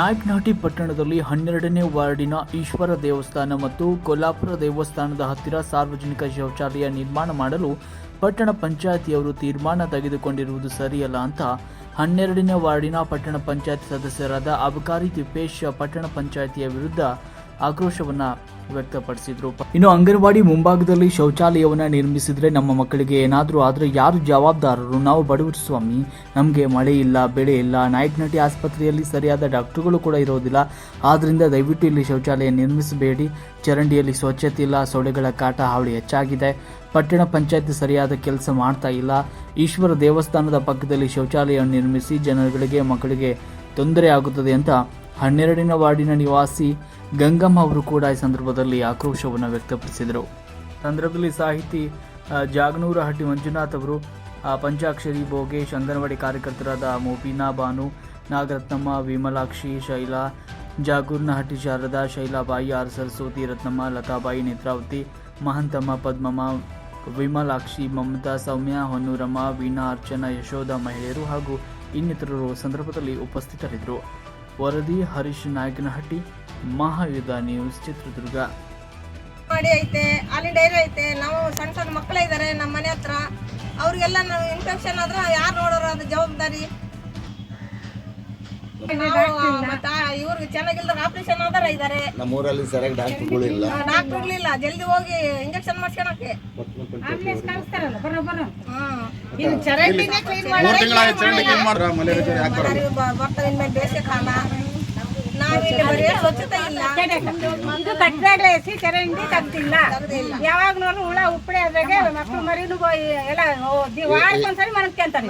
ನಾಯಕನಹಟ್ಟಿ ಪಟ್ಟಣದಲ್ಲಿ ಹನ್ನೆರಡನೇ ವಾರ್ಡಿನ ಈಶ್ವರ ದೇವಸ್ಥಾನ ಮತ್ತು ಕೊಲ್ಲಾಪುರ ದೇವಸ್ಥಾನದ ಹತ್ತಿರ ಸಾರ್ವಜನಿಕ ಶೌಚಾಲಯ ನಿರ್ಮಾಣ ಮಾಡಲು ಪಟ್ಟಣ ಪಂಚಾಯತಿಯವರು ತೀರ್ಮಾನ ತೆಗೆದುಕೊಂಡಿರುವುದು ಸರಿಯಲ್ಲ ಅಂತ ಹನ್ನೆರಡನೇ ವಾರ್ಡಿನ ಪಟ್ಟಣ ಪಂಚಾಯತ್ ಸದಸ್ಯರಾದ ಅಬಕಾರಿ ತಿಪ್ಪೇಶ್ ಪಟ್ಟಣ ಪಂಚಾಯತಿಯ ವಿರುದ್ಧ ಆಕ್ರೋಶವನ್ನ ವ್ಯಕ್ತಪಡಿಸಿದ್ರು. ಇನ್ನು ಅಂಗನವಾಡಿ ಮುಂಭಾಗದಲ್ಲಿ ಶೌಚಾಲಯವನ್ನ ನಿರ್ಮಿಸಿದ್ರೆ ನಮ್ಮ ಮಕ್ಕಳಿಗೆ ಏನಾದರೂ ಆದ್ರೆ ಯಾರು ಜವಾಬ್ದಾರರು? ನಾವು ಬಡವರು ಸ್ವಾಮಿ, ನಮಗೆ ಮಳೆ ಇಲ್ಲ, ಬೆಳೆ ಇಲ್ಲ ನಾಯಕನಟಿ ಆಸ್ಪತ್ರೆಯಲ್ಲಿ ಸರಿಯಾದ ಡಾಕ್ಟರ್ಗಳು ಕೂಡ ಇರೋದಿಲ್ಲ. ಆದ್ರಿಂದ ದಯವಿಟ್ಟು ಇಲ್ಲಿ ಶೌಚಾಲಯ ನಿರ್ಮಿಸಬೇಡಿ. ಚರಂಡಿಯಲ್ಲಿ ಸ್ವಚ್ಛತೆ ಇಲ್ಲ, ಸೊಳ್ಳೆಗಳ ಕಾಟ, ಹಾವಳಿ ಹೆಚ್ಚಾಗಿದೆ. ಪಟ್ಟಣ ಪಂಚಾಯತ್ ಸರಿಯಾದ ಕೆಲಸ ಮಾಡ್ತಾ ಇಲ್ಲ. ಈಶ್ವರ ದೇವಸ್ಥಾನದ ಪಕ್ಕದಲ್ಲಿ ಶೌಚಾಲಯ ನಿರ್ಮಿಸಿ ಜನಗಳಿಗೆ ಮಕ್ಕಳಿಗೆ ತೊಂದರೆ ಆಗುತ್ತದೆ ಅಂತ ಹನ್ನೆರಡನೇ ವಾರ್ಡಿನ ನಿವಾಸಿ ಗಂಗಮ್ಮ ಅವರು ಕೂಡ ಈ ಸಂದರ್ಭದಲ್ಲಿ ಆಕ್ರೋಶವನ್ನು ವ್ಯಕ್ತಪಡಿಸಿದರು. ಸಂದರ್ಭದಲ್ಲಿ ಸಾಹಿತಿ ಜಾಗನೂರಹಟ್ಟಿ ಮಂಜುನಾಥ್ ಅವರು ಪಂಚಾಕ್ಷರಿ ಭೋಗೇಶ್, ಅಂಗನವಾಡಿ ಕಾರ್ಯಕರ್ತರಾದ ಮೋಬಿನಾ ಬಾನು, ನಾಗರತ್ನಮ್ಮ, ವಿಮಲಾಕ್ಷಿ, ಶೈಲಾ, ಜಾಗೂರ್ನಹಟ್ಟಿ ಶಾರದಾ, ಶೈಲಾಬಾಯಿ, ಆರ್ ಸರಸ್ವತಿ, ರತ್ನಮ್ಮ, ಲತಾಬಾಯಿ, ನೇತ್ರಾವತಿ, ಮಹಂತಮ್ಮ, ಪದ್ಮಮ್ಮ, ವಿಮಲಾಕ್ಷಿ, ಮಮತಾ, ಸೌಮ್ಯ, ಹೊನ್ನೂರಮ್ಮ, ವೀಣಾ, ಅರ್ಚನಾ, ಯಶೋಧ, ಮಹಿಳೆಯರು ಹಾಗೂ ಇನ್ನಿತರರು ಸಂದರ್ಭದಲ್ಲಿ ಉಪಸ್ಥಿತರಿದ್ದರು. ವರದಿ ಹರೀಶ್ ನಾಯಕನಹಟ್ಟಿ, ಮಹಾಯುಧ ನ್ಯೂಸ್ ಚಿತ್ರದುರ್ಗ. ಮಾಡಿ ಐತೆ, ಅಲ್ಲಿ ಡೈರಿ ಐತೆ, ನಾವು ಸಣ್ಣ ಸಣ್ಣ ಮಕ್ಕಳೇ ಇದ್ದಾರೆ ನಮ್ಮ ಮನೆ ಹತ್ರ. ಅವ್ರಿಗೆಲ್ಲ ನಾವು ಇನ್ಫೆಕ್ಷನ್ ಆದ್ರೆ ಯಾರು ನೋಡೋರು ಅದು ಜವಾಬ್ದಾರಿ? ಇವ್ರಿಗೆ ಚೆನ್ನಾಗಿಲ್ದಾಗ ಆಪರೇಷನ್ ಆದಾರ ಇದಾರೆ. ನಮ್ಮೂರಲ್ಲಿ ಸರಿಯಾಗಿ ಡಾಕ್ಟರ್ಗಳಿಲ್ಲ ಡಾಕ್ಟರ್ ಇಲ್ಲ. ಜಲ್ದಿ ಹೋಗಿ ಇಂಜೆಕ್ಷನ್ ಮಾಡ್ಸ್ಕೊಳಕ್ಕೆ. ಬರ್ತಾವೆ ಇನ್ಮೇಲೆ ಬೇಸಿಗೆ ಕಾಲ. ನಾವಿಲ್ಲಿ ಬರೀ ಸ್ವಚ್ಛತೆ ಇಲ್ಲ. ಇದು. ಕಟ್ಟಾಗ್ಲೇ ಎಸಿ ಚರಂಡಿ ತೆಗ್ದಿಲ್ಲ. ಯಾವಾಗ ನೋಡ್ರು ಹುಳ ಉಪ್ಪಡೆ ಆದಾಗ ಮಕ್ಳು ಮರಿನು ಹೋಗಿ ಎಲ್ಲ ವಾರಕ್ಕೊಂದ್ಸರಿ ಮನಕ್ಕೆಂತಾರೆ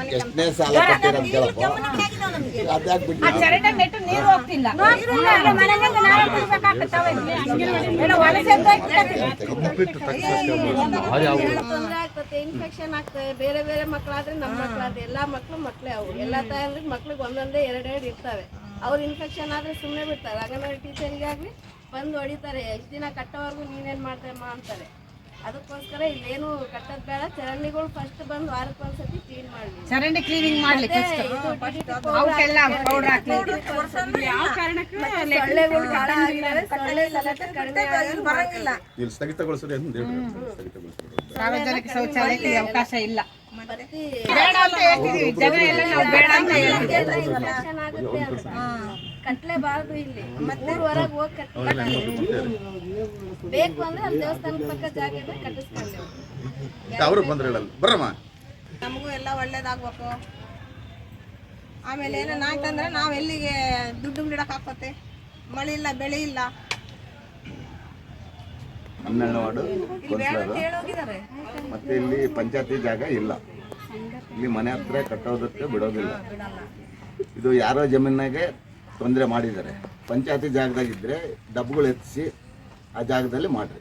ಇನ್ಫೆಕ್ಷನ್ ಆಗ್ತದೆ ಬೇರೆ ಬೇರೆ ಮಕ್ಕಳಾದ್ರೆ ನಮ್ಮ ಮಕ್ಕಳಾದ್ರೆ ಎಲ್ಲಾ ಮಕ್ಕಳು ಮಕ್ಕಳೇ ಅವು. ಎಲ್ಲಾ ತಾಯಿ ಮಕ್ಳಿಗೆ ಒಂದೊಂದೇ ಎರಡೆರಡು ಇರ್ತವೆ. ಅವ್ರು ಇನ್ಫೆಕ್ಷನ್ ಆದ್ರೆ ಸುಮ್ಮನೆ ಬಿಡ್ತಾರೆ. ಅಂಗನವಾಡಿ ಟೀಚರ್ಗೆ ಆಗ್ಲಿ ಬಂದು ಹೊಡಿತಾರೆ. ಎಷ್ಟು ದಿನ ಕಟ್ಟೋವರೆಗೂ ನೀನೇನ್ ಮಾಡ್ತೇಮ್ಮ ಅಂತಾರೆ. ಅದಕ್ಕೋಸ್ಕರ ಇಲ್ಲೇನು ಕಟ್ಟದ್ ಬೇಡ. ಚರಂಡಿಗಳು ಫಸ್ಟ್ ಬಂದು ವಾರಕ್ಕೆ ಒಂದ್ಸತಿ ಕ್ಲೀನ್ ಮಾಡ್ಲಿ ಚರಂಡಿ ಕ್ಲೀನಿಂಗ್ ಮಾಡ್ಲಿಕ್ಕೆ ಸಾರ್ವಜನಿಕ ಶೌಚಾಲಯಕ್ಕೆ ಅವಕಾಶ ಇಲ್ಲ. ಪ್ರತಿ ಬೇಡ ಅಂತ ಹೇಳ್ತಿದೀವಿ. ಜನ ಎಲ್ಲ ನಾವು ಬೇಡ ಅಂತ ಹೇಳ್ತೀವಿ ಇನ್ಫೆಕ್ಷನ್ ಆಗುತ್ತೆ ಅಂತ ಕಟ್ಲೇಬಾರ್ದು ಇಲ್ಲಿ. ಊರ್ವರೆಗೆ ಹೋಗಿ ಕಟ್ಟಿ ಬೇಕು ಅಂದ್ರೆ ಅಲ್ಲಿ ದೇವಸ್ಥಾನದ ಪಕ್ಕ ಜಾಗ ಇದೆ ಕಟ್ಟಿಸ್ಕೊಂಡು ಅವರು ಬಂದ್ರೆ ಹೇಳಲ್ಲ. ಬರ್ರಮ್ಮ ನಮಗೂ ಎಲ್ಲ ಒಳ್ಳೇದಾಗ್ಬೇಕು. ಆಮೇಲೆ ಏನೇನು ಆಯ್ತಂದ್ರೆ ನಾವು ಎಲ್ಲಿಗೆ ದುಡ್ಡು ಗಿಡಕ್ಕೆ ಹಾಕೋತೆ? ಮಳೆ ಇಲ್ಲ ಬೆಳೆ ಇಲ್ಲ. ಹನ್ನೆರಡು ವಾರ್ಡು ಮತ್ತೆ ಇಲ್ಲಿ ಪಂಚಾಯತಿ ಜಾಗ ಇಲ್ಲ. ಇಲ್ಲಿ ಮನೆ ಹತ್ರ ಕಟ್ಟೋದಕ್ಕೆ ಬಿಡೋದಿಲ್ಲ. ಇದು ಯಾರೋ ಜಮೀನಾಗೆ ತೊಂದರೆ ಮಾಡಿದ್ದಾರೆ. ಪಂಚಾಯತಿ ಜಾಗದಾಗಿದ್ರೆ ಡಬ್ಬುಗಳು ಎತ್ತಿಸಿ ಆ ಜಾಗದಲ್ಲಿ ಮಾಡ್ರಿ.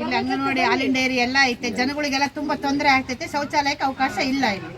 ಇಲ್ಲಿ ಅಂಗನವಾಡಿ, ಹಾಲಿನ ಡೈರಿ ಎಲ್ಲ ಐತೆ. ಜನಗಳಿಗೆಲ್ಲ ತುಂಬಾ ತೊಂದರೆ ಆಗ್ತೈತೆ. ಶೌಚಾಲಯಕ್ಕೆ ಅವಕಾಶ ಇಲ್ಲ ಇಲ್ಲಿ.